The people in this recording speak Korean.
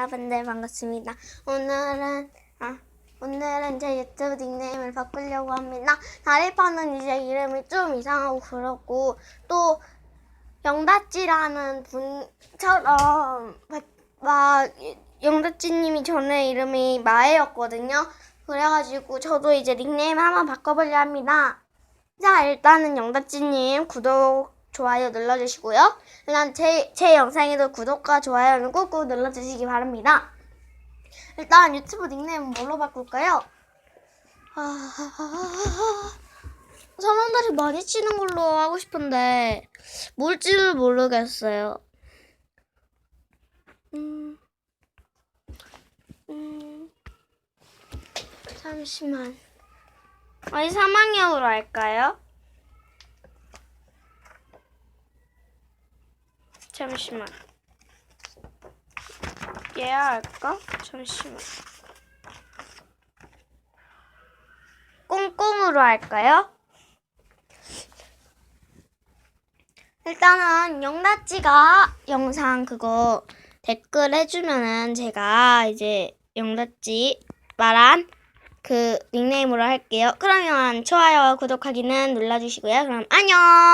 여러분들 반갑습니다. 오늘은 아 오늘은 제 유튜브 닉네임을 바꾸려고 합니다. 다리파는 이제 이름이 좀 이상하고 그렇고 또 영다찌라는 분처럼 막- 막 영다찌님이 전에 이름이 마애였거든요. 그래가지고 저도 이제 닉네임 한번 바꿔보려 합니다. 자 일단은 영다찌님 구독 좋아요 눌러주시고요. 일단 제, 제 영상에도 구독과 좋아요는 꾹꾹 눌러주시기 바랍니다. 일단 유튜브 닉네임 뭘로 바꿀까요? 아, 사람들이 많이 치는 걸로 하고 싶은데 뭘지를 모르겠어요. 음, 음, 잠시만. 아니 사망형으로 할까요? 잠시만. 얘야 할까? 잠시만. 꽁꽁으로 할까요? 일단은 영다찌가 영상 그거 댓글 해주면은 제가 이제 영다찌 말한 그 닉네임으로 할게요. 그러면 좋아요와 구독하기는 눌러주시고요. 그럼 안녕!